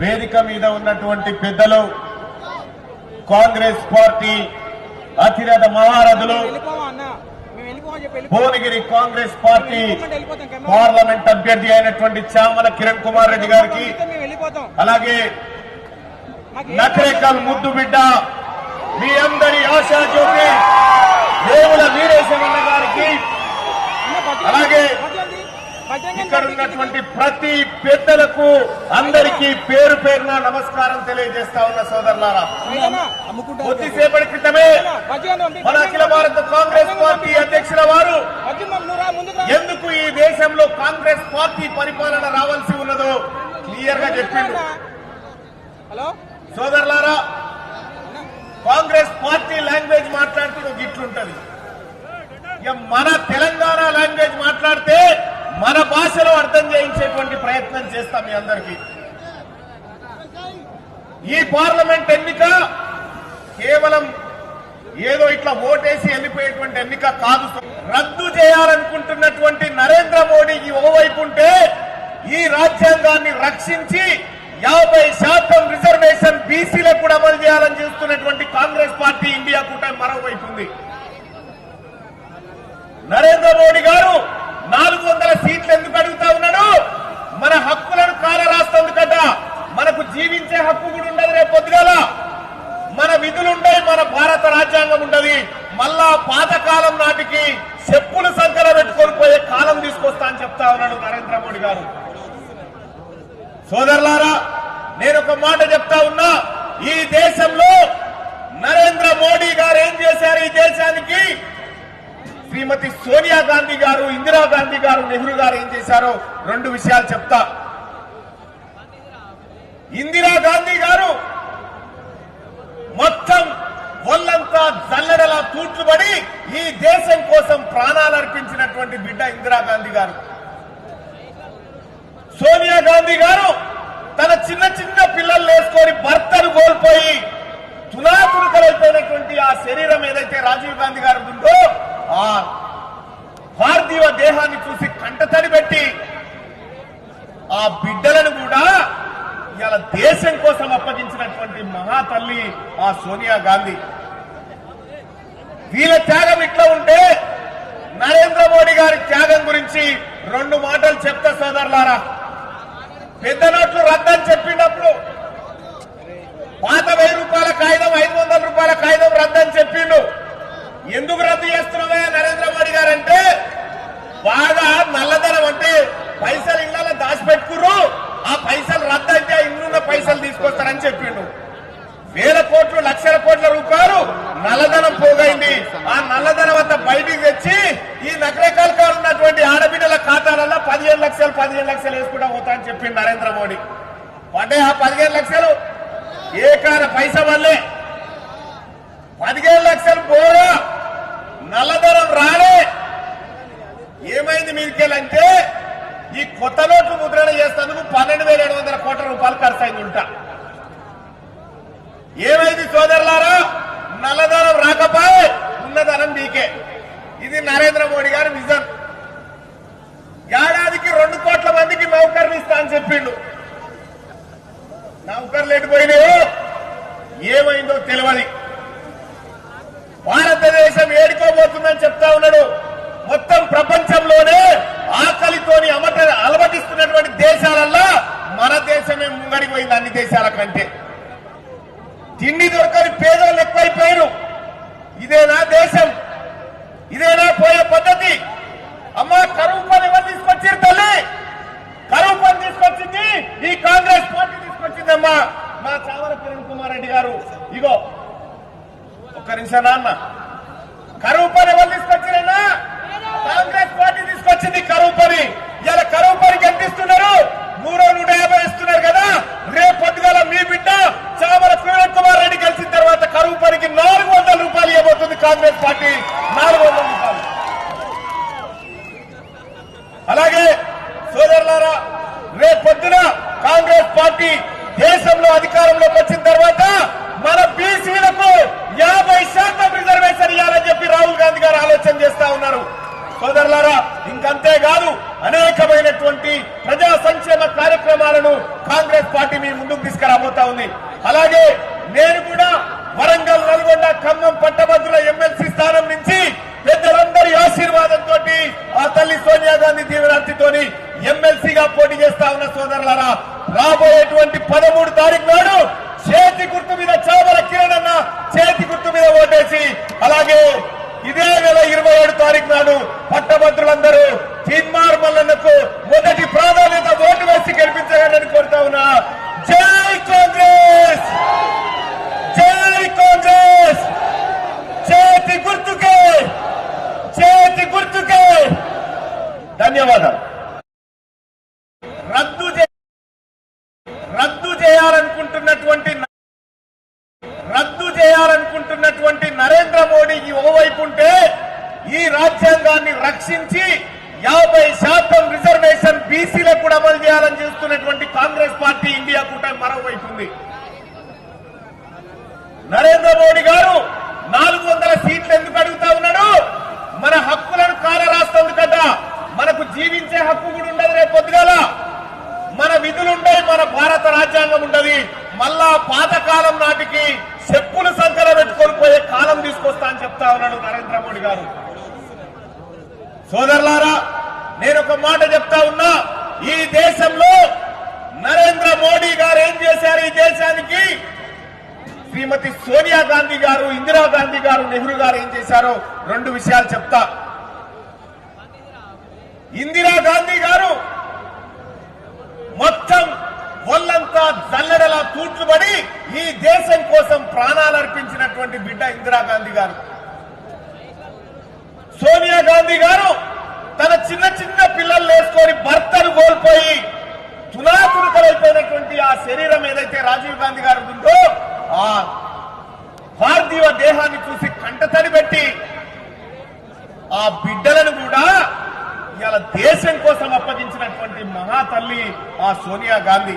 వేదిక మీద ఉన్నటువంటి పెద్దలు కాంగ్రెస్ పార్టీ అతిరథ మహారథులు భువనగిరి కాంగ్రెస్ పార్టీ పార్లమెంట్ అభ్యర్థి అయినటువంటి చామల కిరణ్ కుమార్ రెడ్డి గారికి అలాగే నకరేకల్ ముద్దు బిడ్డ మీ అందరి ఆశా జ్యోతి దేవుల వీరేశమన్న గారికి అలాగే బడ్జెట్ ఉంది. బడ్జెట్ ఉంది. ఇక్కడ ఉన్నటువంటి ప్రతి పెద్దలకు అందరికీ పేరు పేరున నమస్కారం తెలియజేస్తా ఉన్న సోదరులారా. కొద్దిసేపటి క్రితమే. మన అఖిల భారత కాంగ్రెస్ పార్టీ అధ్యక్షుల వారు. ఎందుకు ఈ దేశంలో కాంగ్రెస్ పార్టీ పరిపాలన రావాల్సి ఉన్నదో క్లియర్గా చెప్పిండు హలో? సోదరులారా కాంగ్రెస్ పార్టీ లాంగ్వేజ్ మాట్లాడుతూ ఒక ఇట్లుంటది ఇక మన తెలంగాణ లాంగ్వేజ్ మాట్లాడితే మన భాషలో అర్థం చేయించేటువంటి ప్రయత్నం చేస్తాం మీ అందరికీ. ఈ పార్లమెంట్ ఎన్నిక కేవలం ఏదో ఇట్లా ఓటేసి వెళ్ళిపోయేటువంటి ఎన్నిక కాదు. రద్దు చేయాలనుకుంటున్నటువంటి నరేంద్ర మోడీకి ఓవైపు ఉంటే ఈ రాజ్యాంగాన్ని రక్షించి యాభై శాతం రిజర్వేషన్ బీసీలకు కూడా అమలు చేయాలని చూస్తున్నటువంటి కాంగ్రెస్ పార్టీ ఇండియా కూటమి మరోవైపు ఉంది. నరేంద్ర మోడీ గారు నాలుగు వందల సీట్లు ఎందుకు అడుగుతా ఉన్నాడు మన హక్కులను కాల రాస్తందుకట మనకు జీవించే హక్కు కూడా ఉండదు రేపు పొద్దుగాల మన విధులుండయి మన భారత రాజ్యాంగం ఉండదు మళ్ళా పాతకాలం నాటికి చెప్పులు సంకర పెట్టుకొని పోయే కాలం తీసుకొస్తా అని చెప్తా ఉన్నాడు నరేంద్ర మోడీ గారు. సోదరులారా నేను ఒక మాట చెప్తా ఉన్నా ఈ దేశంలో నరేంద్ర మోడీ గారు ఏం చేశారు ఈ దేశానికి? శ్రీమతి సోనియా గాంధీ గారు ఇందిరా గాంధీ గారు నెహ్రూ గారు ఏం చేశారో రెండు విషయాలు చెప్తా. ఇందిరా గాంధీ గారు మొత్తం ఒళ్ళంతా జల్లెడలా తూట్లు పడి ఈ దేశం కోసం ప్రాణాలు అర్పించినటువంటి బిడ్డ ఇందిరాగాంధీ గారు. సోనియా గాంధీ గారు తన చిన్న చిన్న పిల్లలు వేసుకొని భర్తను కోల్పోయి తునాతునకలైపోయినటువంటి ఆ శరీరం ఏదైతే రాజీవ్ గాంధీ గారు ఉందో ఆ పార్థివ దేహాన్ని చూసి కంటతడి పెట్టి ఆ బిడ్డలను కూడా ఇవాళ దేశం కోసం అప్పగించినటువంటి మహాతల్లి ఆ సోనియా గాంధీ. వీళ్ళ త్యాగం ఇట్లా ఉంటే నరేంద్ర మోడీ గారి త్యాగం గురించి రెండు మాటలు చెప్తా సోదరులారా. పెద్ద నోట్లు రద్దని చెప్పినప్పుడు పాత వెయ్యి రూపాయల కాగితం ఐదు వందల రూపాయల కాగితం రద్దని చెప్పిండు. ఎందుకు రద్దు చేస్తున్నావా నరేంద్ర మోడీ గారు అంటే బాగా నల్లధనం అంటే పైసలు ఇళ్ళలో దాచిపెట్టుకుర్రు. ఆ పైసలు రద్దు అయితే ఇన్నున్న పైసలు తీసుకొస్తారని చెప్పిండు. వేల కోట్లు లక్షల కోట్ల రూపాయలు నల్లధనం పోగైంది. ఆ నల్లధనం అంతా బయటికి తెచ్చి ఈ నగరకాల కాలు ఉన్నటువంటి ఆడబిడ్డల ఖాతాలలో పదిహేను లక్షలు పదిహేను లక్షలు వేసుకుంటా పోతా అని చెప్పింది నరేంద్ర మోడీ. అంటే ఆ పదిహేను లక్షలు ఏకార పైస వల్లే. పదిహేను లక్షలు పోరా నల్లధనం రాలే. ఏమైంది మీరికెళ్ళంటే ఈ కొత్త నోట్లు ముద్రణ చేసేందుకు పన్నెండు వేల ఏడు వందల కోట్ల రూపాయలు ఖర్చు అయింది ఉంటా. ఏమైంది సోదరులారా? నల్లధనం రాకపోయే ఉన్నధనం మీకే. ఇది నరేంద్ర మోడీ గారి విజన్. ఏడాదికి నౌకర్లు ఇస్తా అని చెప్పిండు. నౌకర్లు ఎటుపోయినాయో ఏమైందో తెలియదు భారతదేశం ఏడుకోబోతుందని చెప్తా ఉన్నాడు. మొత్తం ప్రపంచంలోనే ఆకలితోని అమట అలమటిస్తున్నటువంటి దేశాలల్లో మన దేశమే ముంగడిపోయింది అన్ని దేశాల కంటే. తిండి దొరకని పేదోళ్ళు ఎక్కువైపోయారు. ఇదేనా దేశం ఇదేనా పోయే పద్ధతి అమ్మా కరువు పని ఎవరు తీసుకొచ్చారు తల్లి కరువు పని తీసుకొచ్చింది ఈ కాంగ్రెస్ పార్టీ తీసుకొచ్చిందమ్మా మా చావల కిరణ్ కుమార్ రెడ్డి ఇదిగో ఒక్క నిమిషం నాన్న. కరువు పని ఎవరు తీసుకొచ్చారన్నా? కాంగ్రెస్ పార్టీ తీసుకొచ్చింది కరువు పని ఇలా కరువు పనికి ఎంత ఇస్తున్నారు మూడో నూట యాభై ఇస్తున్నారు కదా రేపు పొద్దుగాల మీ బిడ్డ చామల కిరణ్ కుమార్ రెడ్డి గెలిచిన తర్వాత కరువు పనికి నాలుగు వందల రూపాయలు ఇవ్వబోతుంది కాంగ్రెస్ పార్టీ నాలుగు వందల రూపాయలు అలాగే సోదరులారా రేపు పొద్దున కాంగ్రెస్ పార్టీ దేశంలో అధికారంలోకి వచ్చిన తర్వాత మన బీసీలకు యాభై శాతం రిజర్వేషన్ ఇవ్వాలని చెప్పి రాహుల్ గాంధీ గారు ఆలోచన చేస్తా ఉన్నారు సోదరులారా ఇంకంతే కాదు అనేకమైనటువంటి ప్రజా సంక్షేమ కార్యక్రమాలను కాంగ్రెస్ పార్టీ మీ ముందుకు తీసుకురాబోతా ఉంది అలాగే నేను కూడా వరంగల్ నల్గొండ ఖమ్మం పట్టభద్రుల ఎమ్మెల్సీ స్థానం నుంచి పెద్దలందరి ఆశీర్వాదంతో ఆ తల్లి సోనియా గాంధీ దీవెనార్థితోని ఎమ్మెల్సీగా పోటీ చేస్తా ఉన్న సోదరులారా రాబోయేటువంటి పదమూడు తారీఖు నాడు చేతి గుర్తు మీద చేపల కిరణ్ అన్న చేతి గుర్తు మీద ఓటేసి అలాగే ఇదే నెల ఇరవై ఏడు తారీఖు నాడు పట్టభద్రులందరూ చిన్మార్ మల్లన్నకు మొదటి ప్రాధాన్యత ఓటు వేసి గెలిపించాలని కోరుతా ఉన్నా జై కాంగ్రెస్ జై కాంగ్రెస్ చేతి గుర్తుకే చేతి గుర్తుకే ధన్యవాదాలు రద్దు చే- రద్దు చేయాలనుకుంటున్నటువంటి న- రద్దు చేయాలనుకుంటున్నటువంటి నరేంద్ర మోడీకి ఓవైపు ఉంటే ఈ రాజ్యాంగాన్ని రక్షించి యాభై శాతం రిజర్వేషన్ బీసీలకు కూడా అమలు చేయాలని చేస్తున్నటువంటి కాంగ్రెస్ పార్టీ ఇండియా కూటమి మరోవైపు ఉంది. నరేంద్ర మోడీ గారు నాలుగు వందల సీట్లు ఎందుకు అడుగుతా ఉన్నాడు? మన హక్కులను కాల రాస్తుంది కదా. మనకు జీవించే హక్కు కూడా ఉండదు రేపు పొద్దుగాల. మన విధులు మన భారత రాజ్యాంగం ఉండదు. మళ్ళా పాతకాలం నాటికి తీసుకొస్తా అని చెప్తా ఉన్నాడు నరేంద్ర మోడీ గారు. సోదరులారా నేను ఒక మాట చెప్తా ఉన్నా. ఈ దేశంలో నరేంద్ర మోడీ గారు ఏం చేశారు? ఈ దేశానికి శ్రీమతి సోనియా గాంధీ గారు ఇందిరాగాంధీ గారు నెహ్రూ గారు ఏం చేశారో రెండు విషయాలు చెప్తా. ఇందిరాగాంధీ గారు మొత్తం ఒళ్ళంతా జల్లెడలా తూట్లుబడి ఈ దేశం కోసం ప్రాణాలు అర్పించినటువంటి బిడ్డ ఇందిరాగాంధీ గారు. సోనియా గాంధీ గారు తన చిన్న చిన్న పిల్లలు వేసుకొని భర్తను కోల్పోయి తునాతునకలైపోయినటువంటి ఆ శరీరం ఏదైతే రాజీవ్ గాంధీ గారు ఉందో ఆ పార్థివ దేహాన్ని చూసి కంటతడి పెట్టి ఆ బిడ్డలను కూడా ఇవాళ దేశం కోసం అప్పగించినటువంటి మహాతల్లి ఆ సోనియా గాంధీ.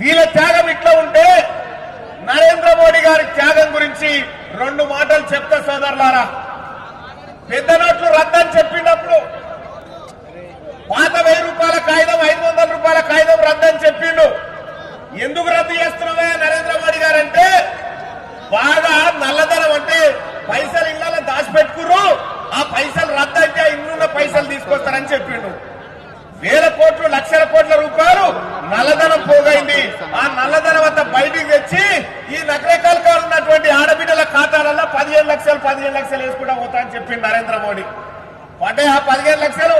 వీళ్ళ త్యాగం ఇట్లా ఉంటే నరేంద్ర మోడీ గారి త్యాగం గురించి రెండు మాటలు చెప్తా సోదరులారా. పెద్ద నోట్లు రద్దని చెప్పినప్పుడు పాత వెయ్యి రూపాయల కాగితం ఐదు వందల రూపాయల కాగితం రద్దని చెప్పిండు. ఎందుకు రద్దు చేస్తున్నావే నరేంద్ర మోడీ గారు అంటే బాగా నల్లధనం అంటే పైసలు ఇళ్ళ దాచిపెట్టుకుర్రు ఆ పైసలు రద్దు అయితే ఇన్నున్న పైసలు తీసుకొస్తారని చెప్పిండు. వేల కోట్లు లక్షల కోట్ల రూపాయలు నల్లధనం పోగైంది. ఆ నల్లధనం అంతా బయటికి తెచ్చి ఈ నగరకాల కాలు ఉన్నటువంటి ఆడబిడ్డల ఖాతాలలో పదిహేను లక్షలు పదిహేను లక్షలు వేసుకుంటా పోతా అని చెప్పింది నరేంద్ర మోడీ. అంటే ఆ పదిహేను లక్షలు.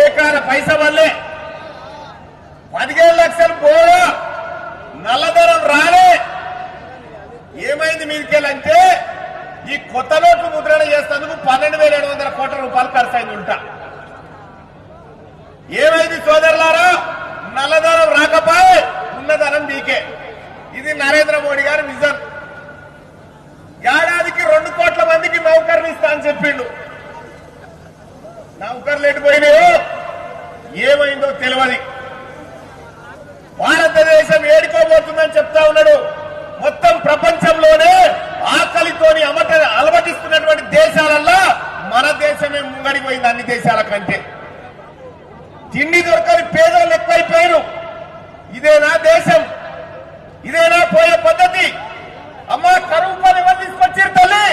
ఏకాన పైస వల్లే. పదిహేను లక్షలు పోరా నల్లధనం రాలే. ఏమైంది మీదికెళ్ళంటే ఈ కొత్త నోట్లు ముద్రణ చేసినందుకు పన్నెండు వేల ఏడు వందల కోట్ల రూపాయలు ఖర్చు అయింది ఉంటా. ఏమైంది సోదరులా నల్లధనం రాకపోయి ఉన్నధనం మీకే ఇది నరేంద్ర మోడీ గారి విజన్ ఏడాదికి రెండు కోట్ల మందికి నౌకర్లు ఇస్తా అని చెప్పిండు నౌకర్లు ఎటుపోయినాయో ఏమైందో తెలియదు భారతదేశం ఏడుకోబోతుందని చెప్తా ఉన్నాడు మొత్తం ప్రపంచంలోనే ఆకలితోని అమట అలవటిస్తున్నటువంటి దేశాలల్లో రాష్ట్రమే దేశమే ముంగడిపోయింది అన్ని దేశాల కంటే. తిండి దొరకని పేదలు ఎక్కువైపోయారు ఇదేనా దేశం? ఇదేనా పోయే పద్ధతి? అమ్మా కరువు పని ఎవరు తీసుకొచ్చారు తల్లి?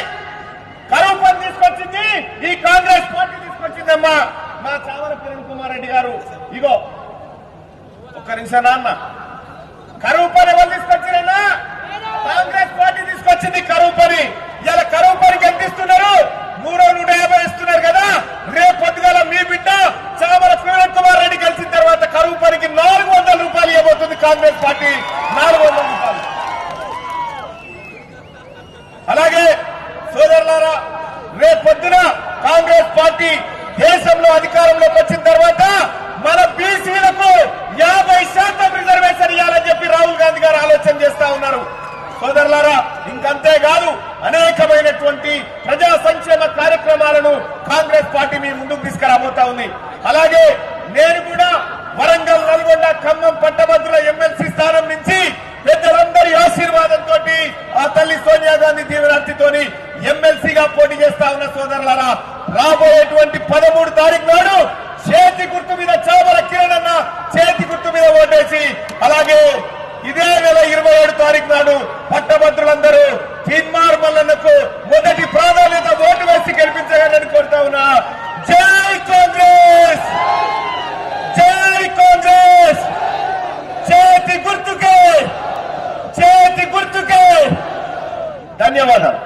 కరువు పని తీసుకొచ్చింది ఈ కాంగ్రెస్ పార్టీ తీసుకొచ్చిందమ్మా. మా చావర కిరణ్ కుమార్ రెడ్డి గారు. ఇగో ఒక్క నిమిషం నాన్న కరువు పని ఎవరు తీసుకొచ్చారన్నా? కాంగ్రెస్ పార్టీ తీసుకొచ్చింది కరువు పని. ఇలా కరువు పనికి ఎంత ఇస్తున్నారు? మూడో నూట యాభై ఇస్తున్నారు కదా. రేపు పొద్దుగాల మీ బిడ్డ చామల కిరణ్ కుమార్ రెడ్డి కలిసిన తర్వాత సోదరులారా ఇంకంతేకాదు అనేకమైనటువంటి ప్రజా సంక్షేమ కార్యక్రమాలను కాంగ్రెస్ పార్టీ మీ ముందుకు తీసుకురాబోతా ఉంది. అలాగే నేను కూడా వరంగల్ నల్గొండ ఖమ్మం పట్టభద్రుల ఎమ్మెల్సీ స్థానం నుంచి పెద్దలందరి ఆశీర్వాదంతో ఆ తల్లి సోనియా గాంధీ తీవ్రాంతితోని ఎమ్మెల్సీగా పోటీ చేస్తా ఉన్న సోదరులారా రాబోయేటువంటి పదమూడు తారీఖు నాడు చేతి గుర్తు మీద చామల కిరణ్ అన్న చేతి గుర్తు మీద ఓటేసి అలాగే ఇదే నెల ఇరవై ఏడు తారీఖు నాడు పట్టభద్రులందరూ చిన్మార్ మల్లన్నకు మొదటి ప్రాధాన్యత ఓటు వేసి గెలిపించాలని కోరుతా ఉన్నా. జై కాంగ్రెస్! జై కాంగ్రెస్! చేతి గుర్తుకే! చేతి గుర్తుకే! ధన్యవాదాలు.